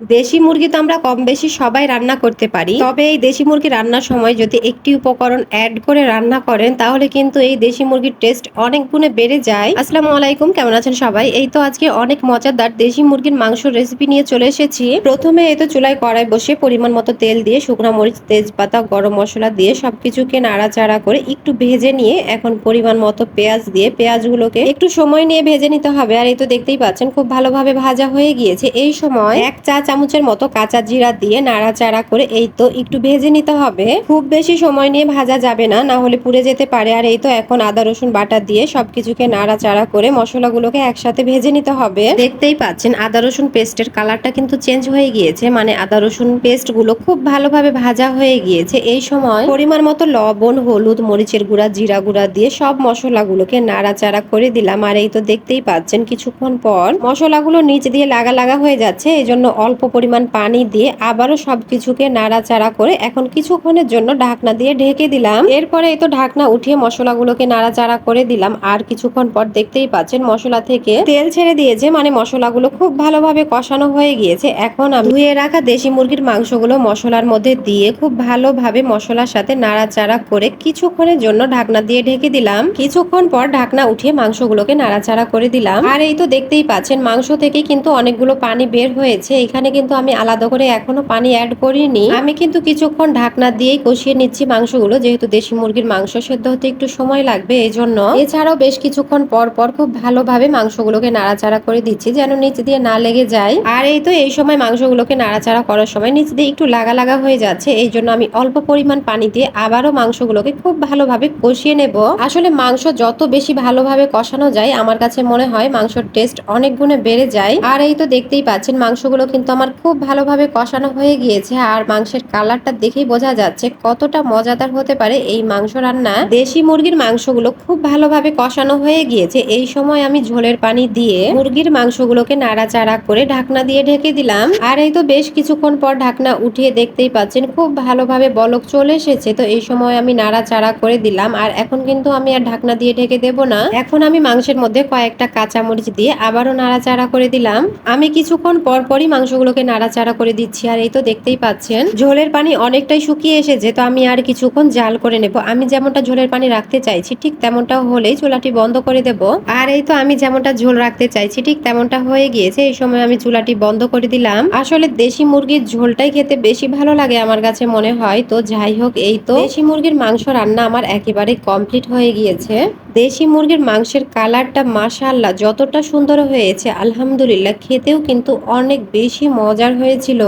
দেশি মুরগি তো আমরা কম বেশি সবাই রান্না করতে পারি। তবে এই দেশি মুরগি রান্নার সময় যদি একটি উপকরণ অ্যাড করে রান্না করেন, তাহলে কিন্তু এই দেশি মুরগির টেস্ট অনেক গুণে বেড়ে যায়। আসসালামু আলাইকুম, কেমন আছেন সবাই? এই তো আজকে অনেক মজাদার দেশি মুরগির মাংসর রেসিপি নিয়ে চলে এসেছি। প্রথমে এই তো চুলায় কড়াই বসে পরিমাণ মতো তেল দিয়ে শুকনো মরিচ, তেজপাতা, গরম মশলা দিয়ে সবকিছুকে নাড়াচাড়া করে একটু ভেজে নিয়ে এখন পরিমাণ মতো পেঁয়াজ দিয়ে পেঁয়াজগুলোকে একটু সময় নিয়ে ভেজে নিতে হবে। আর এই তো দেখতেই পাচ্ছেন, খুব ভালোভাবে ভাজা হয়ে গিয়েছে। এই সময় এক চা চামচের মতো কাঁচা জিরা দিয়ে নাড়াচাড়া করে এই তো একটু ভেজে নিতে হবে। খুব বেশি সময় নিয়ে ভাজা যাবে না না হলে পুড়ে যেতে পারে। আর এই তো এখন আদা, রসুন বাটা দিয়ে সবকিছুকে নাড়াচাড়া করে মশলাগুলোকে একসাথে ভেজে নিতে হবে। দেখতেই পাচ্ছেন, আদা, রসুন পেস্টের কালারটা কিন্তু চেঞ্জ হয়ে গিয়েছে। মানে আদা, রসুন পেস্টগুলো খুব ভালোভাবে ভাজা হয়ে গিয়েছে। এই সময় পরিমাণ মতো লবণ, হলুদ, মরিচের গুঁড়া, জিরা গুঁড়া দিয়ে সব মশলাগুলোকে নাড়াচাড়া করে দিলাম। আর এই তো দেখতেই পাচ্ছেন, কিছুক্ষণ পর মশলাগুলো নিচ দিয়ে লাগা লাগা হয়ে যাচ্ছে। এই জন্য অল্প পরিমাণ পানি দিয়ে আবারও সব কিছুকে নাড়াচাড়া করে এখন কিছুক্ষণের জন্য ঢাকনা দিয়ে ঢেকে দিলাম। এরপরে এই তো ঢাকনা উঠিয়ে মশলাগুলোকে নাড়াচাড়া করে দিলাম। আর কিছুক্ষণ পর দেখতেই পাচ্ছেন মশলা থেকে তেল ছেড়ে দিয়েছে। মানে মশলাগুলো খুব ভালোভাবে কষানো হয়ে গিয়েছে। এখন আমি ধুয়ে রাখা দেশি মুরগির মাংসগুলো মশলার মধ্যে দিয়ে খুব ভালোভাবে মশলার সাথে নাড়াচাড়া করে কিছুক্ষণের জন্য ঢাকনা দিয়ে ঢেকে দিলাম। কিছুক্ষণ পর ঢাকনা উঠিয়ে মাংসগুলোকে নাড়াচাড়া করে দিলাম। আর এই তো দেখতেই পাচ্ছেন মাংস থেকে কিন্তু অনেকগুলো পানি বের হয়েছে। এখানে কিন্তু আমি আলাদা করে এখনও পানি অ্যাড করিনি। আমি কিন্তু কিছুক্ষণ ঢাকনা দিয়েই কষিয়ে নিচ্ছি মাংসগুলো, যেহেতু দেশি মুরগির মাংস সেদ্ধ হতে একটু সময় লাগবে এই জন্য এছাড়াও বেশ কিছুক্ষণ পর পর খুব ভালোভাবে মাংসগুলোকে নাড়াচাড়া করে দিচ্ছি যেন নিচ দিয়ে না লেগে যায়। আর এই তো এই সময় মাংসগুলোকে নাড়াচাড়া করার সময় নিচ দিয়ে একটু লাগা লাগা হয়ে যাচ্ছে, এই জন্য আমি অল্প পরিমাণ পানি দিয়ে আবারও মাংসগুলোকে খুব ভালোভাবে কষিয়ে নেব। আসলে মাংস যত বেশি ভালোভাবে কষানো যায়, আমার কাছে মনে হয় মাংসর টেস্ট অনেক গুণে বেড়ে যায়। আর এই তো দেখতেই পাচ্ছেন, মাংসগুলো কিন্তু আমার খুব ভালোভাবে কষানো হয়ে গিয়েছে আর মাংসের কালারটা দেখেই বোঝা যাচ্ছে কতটা মজাদার হতে পারে এই মাংস রান্না। দেশি মুরগির মাংসগুলো খুব ভালোভাবে কষানো হয়ে গিয়েছে। এই সময় আমি ঝোলের পানি দিয়ে মুরগির মাংসগুলোকে নাড়াচাড়া করে ঢাকনা দিয়ে ঢেকে দিলাম। আর এই তো বেশ কিছুক্ষণ পর ঢাকনা উঠিয়ে দেখতেই পাচ্ছেন খুব ভালোভাবে বলক চলে এসেছে। তো এই সময় আমি নাড়াচাড়া করে দিলাম আর এখন কিন্তু আমি আর ঢাকনা দিয়ে ঢেকে দেব না। এখন আমি মাংসের মধ্যে কয়েকটা কাঁচামরিচ দিয়ে আবারও নাড়াচাড়া করে দিলাম। আমি কিছুক্ষণ পর পরই মাংসগুলোকে নাড়াচাড়া করে দিচ্ছি আর এই তো দেখতেই পাচ্ছেন, ঝোলের পানি অনেকটাই শুকিয়ে এসেছে, তো আমি আর কিছুক্ষণ জাল করে নেব। আমি যেমনটা ঝোলের পানি রাখতে চাইছি, ঠিক তেমনটা হলেই চুলাটি বন্ধ করে দেব। আর এই তো আমি যেমনটা ঝোল রাখতে চাইছি, ঠিক তেমনটা হয়ে গিয়েছে, এই সময় আমি চুলাটি বন্ধ করে দিলাম। আসলে দেশি মুরগির ঝোলটাই খেতে বেশি ভালো লাগে আমার কাছে মনে হয়, তো যাই হোক, এই তো দেশি মুরগির মাংস রান্না আমার একেবারে কমপ্লিট হয়ে গিয়েছে। দেশি মুরগির মাংসের কালারটা মাশাআল্লাহ, যতটা সুন্দর হয়েছে, আলহামদুলিল্লাহ, খেতেও কিন্তু অনেক বেশি মজার হয়েছিল,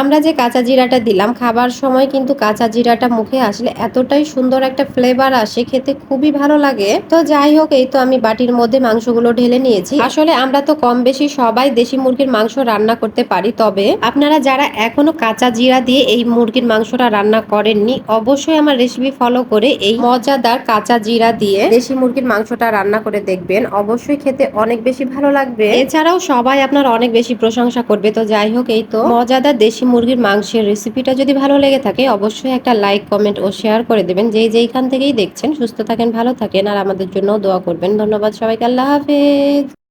আমরা যে কাঁচা জিরাটা দিলাম, খাবার সময় কিন্তু কাঁচা জিরাটা মুখে আসলে এতটাই সুন্দর একটা ফ্লেভার আসে, খেতে খুবই ভালো লাগে। তো যাই হোক, এই তো আমি বাটির মধ্যে মাংসগুলো ঢেলে নিয়েছি। আসলে আমরা তো কম বেশি সবাই দেশি মুরগির মাংস রান্না করতে পারি, তবে আপনারা যারা এখনও কাঁচা জিরা দিয়ে এই মুরগির মাংসটা রান্না করেননি, অবশ্যই আমার রেসিপি ফলো করে এই মজাদার কাঁচা জিরা দিয়ে দেশি মুরগির মাংসটা রান্না করে দেখবেন। অবশ্যই খেতে অনেক বেশি ভালো লাগবে। এছাড়াও সবাই আপনার অনেক বেশি প্রশংসা করবে। তো যাই হোক এই তো। মজাদার দেশি মুরগির মাংসের রেসিপিটা যদি ভালো লেগে থাকে, অবশ্যই একটা লাইক, কমেন্ট ও শেয়ার করে দেবেন। যেই যেইখান থেকেই দেখছেন, সুস্থ থাকেন, ভালো থাকেন, আর আমাদের জন্য দোয়া করবেন। ধন্যবাদ সবাইকে, আল্লাহ হাফেজ।